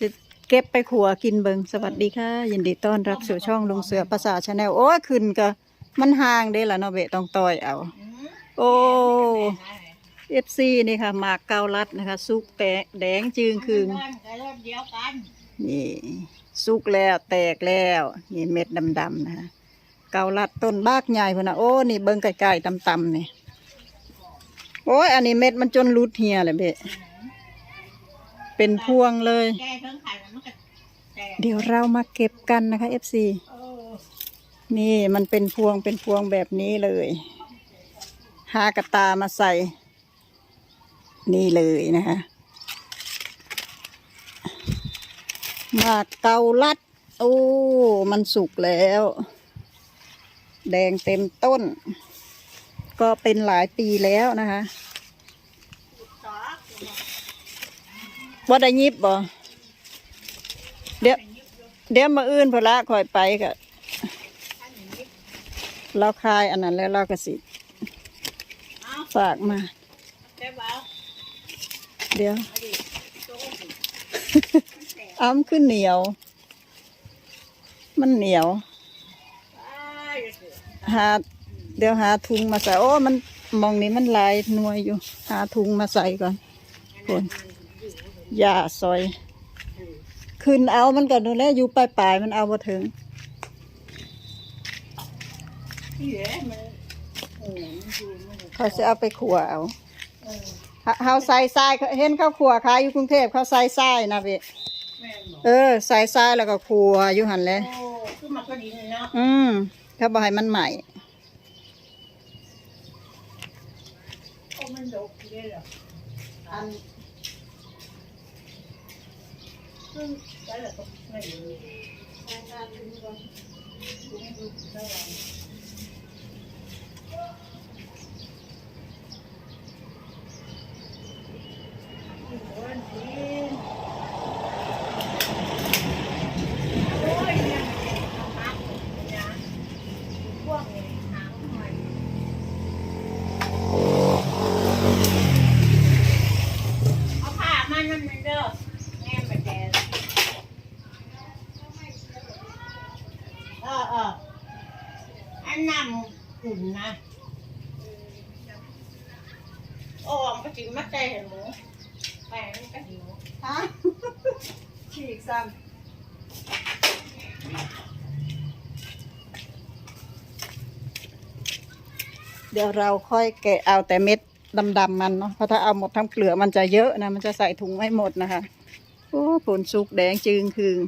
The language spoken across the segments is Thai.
จะเก็บไปขัวกินเบิงสวัสดีค่ะ ยินดีต้อนรับสู่ช่องลุงเสือภาษาชาแนลโอ้ยขึ้นก็มันห่างเด้ล่ะเนาะเบะต้องต่อยเอา โอ้เอฟซีนี่ค่ะหมากเกาลัดนะคะ สุกแตกแดงจึงคืนนี่ สุกแล้วแตกแล้ว นี่เม็ดดำๆนะคะเกาลัดต้นบากใหญ่พนะโอ้นี่เบิงไก่ๆตำๆนี่โอ้ยอันนี้เม็ดมันจนรุดเหียเลยเบะ เป็นพวงเลย แกทั้งไข่มันก็แตกเดี๋ยวเรามาเก็บกันนะคะ FC เออนี่มันเป็นพวงเป็นพวงแบบนี้เลย หากระตามาใส่ นี่เลยนะคะหมากเกาลัด โอ้ มันสุกแล้ว แดงเต็มต้น ก็เป็นหลายปีแล้วนะคะสอก ว่าได้ยิบบ่เดี๋ยวเดี๋ยวมาอื่นพอละคอยไปก็เราคายอันนั้นแล้วเราก็สิฝากมาเดี๋ยวอาดิโต๊ะสิอ้ำขึ้นเหนียว มันเหนียวหาเดี๋ยวหาถุงมาใส่โอ้มันมองนี้มันลายหนวยอยู่ หาถุงมาใส่ก่อนคน ยาซอย ขึ้นเอามันก็ดูแลอยู่ปลายปลายๆมันเอาบ่ถึงที่เหลือมันโอ้ยมันอยู่มันอยู่เขาจะเอาไปขัวเอาเออเฮาเขาใส่ทรายเห็นเขาขัวขายอยู่กรุงเทพเขาใส่ทรายนะเวแม่นบอกเออใส่ทรายแล้วก็ขัวอยู่หันเลยโอ้คือมันก็ดีเลยเนาะอืมเขาบอกให้มันใหม่ โอ้มันดกเลยเหรออัน ซึ่งแล้วก็ไม่รู้วันที่โอ้ยเนี่ยเอาพักเนี่ยพวกนี้หางหน่อยเอาผ้ามันนั่นมันเด้อแง่มาแดดเออเออ อันนำขุนนะโอ้มันก็จริงมัดใจเห็นหมูแปลงมันก็หิวฮะฉีกซ้ำเดี๋ยวเราค่อยแกะเอาแต่เม็ดดำๆมันเนาะเพราะถ้าเอาหมดทั้งเปลือกมันจะเยอะนะมันจะใส่ถุงไม่หมดนะคะโอ้ผลสุกแดงจึงคืง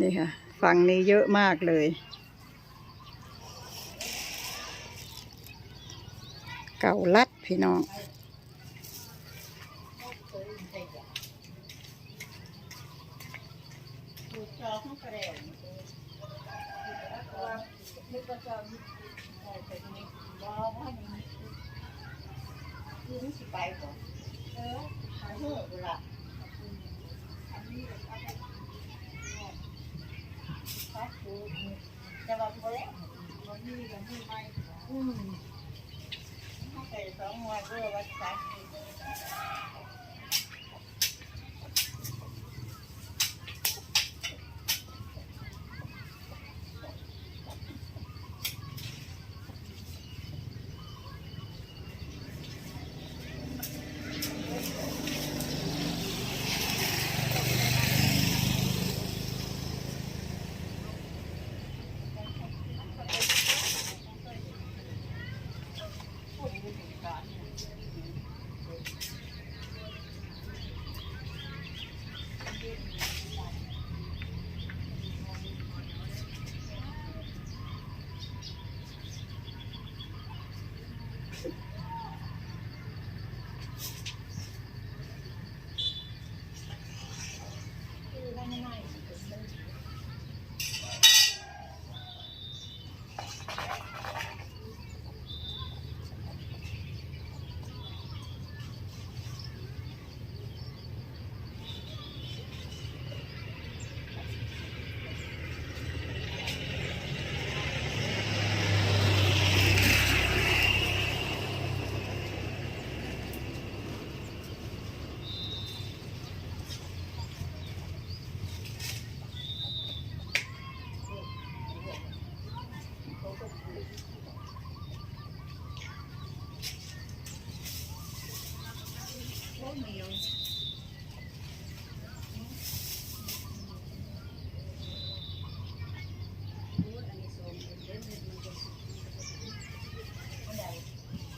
นี่ค่ะ ฝั่งนี้เยอะมากเลย เก่าลัดพี่น้องจะบอกไม่สิไปแล้วมันมีกันที่ไม่ สอง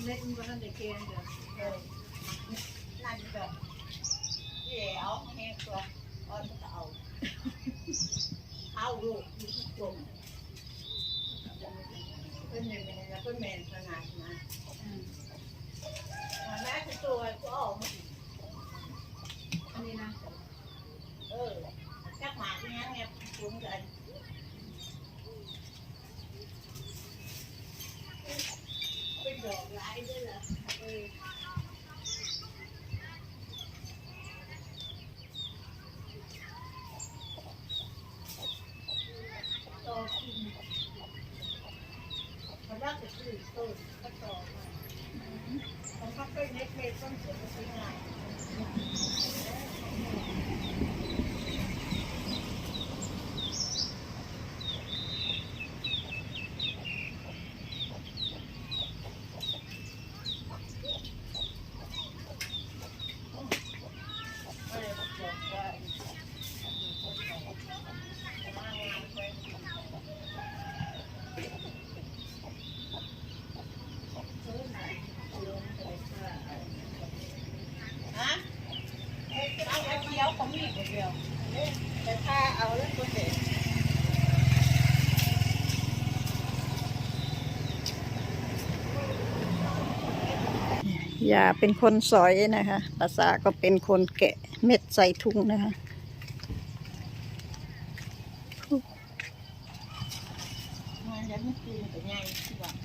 คุณก็ท่านได้เกณฑ์เด้อเออนั่นก็เอ๋เอาแห้งตัวอ่อนก็เอาเอาลูกอยู่ที่กลมเพิ่นเนี่ยมันแล้วเพิ่นแมนขนาดนะแม่ตัวก็ออกมาอันนี้นะเออจักหมาที่ยังเนี่ยคุ้นกัน เน็ตเมทต้นเสือก็ใช้งาน ก็เลยบอกว่าฮะ เอาเคี้ยวของมีดเดียวแต่ถ้าเอาแล้วก็เด็ดอย่าเป็นคนสอยนะคะภาษาก็เป็นคนแกะเม็ดใส่ถุงนะคะ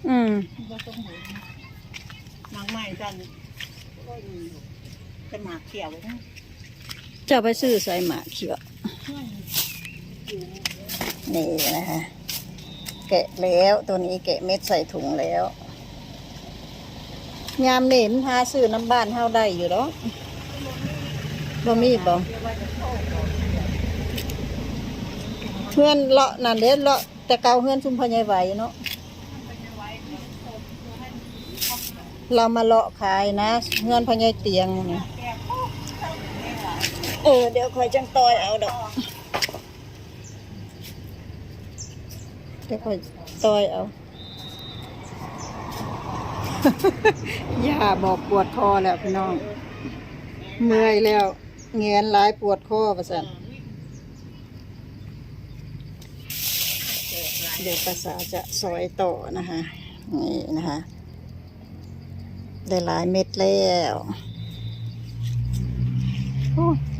อืมหนางใหม่กันก็อยู่จะหมากเขียวไว้นะ จะไปซื้อใส่หมาเขียวนี่นะคะแกะแล้วตัวนี้แกะเม็ดใส่ถุงแล้วยามเหน็นหาซื้อน้ำบ้านเฮาได้อยู่หรอกบ่มีบ่เรียกว่าจะโตก่อนเพื่อนเลาะนั่นเด้เลาะแต่เกาเพื่อนชุมพอใหญ่ไหวเนาะเรามาเลาะขายนะเพื่อนพอใหญ่เตียงนี่ย เออ เดี๋ยวคอยจังตอยเอาดอก เดี๋ยวคอยตอยเอา ย่าบอกปวดคอแล้วพี่น้อง เมื่อยแล้วเงียนหลายปวดคอประสันเดี๋ยวภาษาจะซอยต่อนะคะ นี่นะคะ ได้หลายเม็ดแล้ว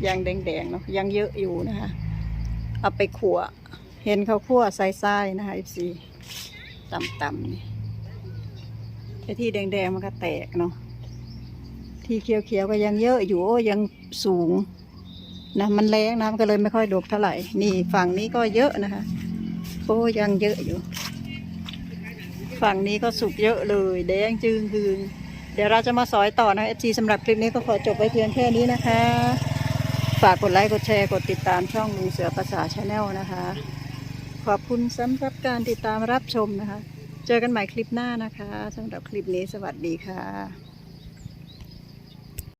ยังแดงๆเนาะยังเยอะอยู่นะคะ เอาไปขั่วเห็นเขาขั่วใส่ๆนะคะอีซีต่ำๆนี่ไอ้ที่แดงๆมันก็แตกเนาะที่เขียวๆก็ยังเยอะอยู่โอ้ยังสูงนะมันแรงนะมันก็เลยไม่ค่อยดกเท่าไหร่ นี่ฝั่งนี้ก็เยอะนะคะโอ้ยังเยอะอยู่ ฝั่งนี้ก็สุกเยอะเลย แดงจึงคืน เดี๋ยวเราจะมาสอยต่อนะเอจีสำหรับคลิปนี้ก็ขอจบไปเพียงแค่นี้นะคะ ฝากกดไลค์กดแชร์กดติดตามช่องลุงเสือภาษาชาแนลนะคะ ขอบคุณสำหรับการติดตามรับชมนะคะ เจอกันใหม่คลิปหน้านะคะสำหรับคลิปนี้สวัสดีค่ะ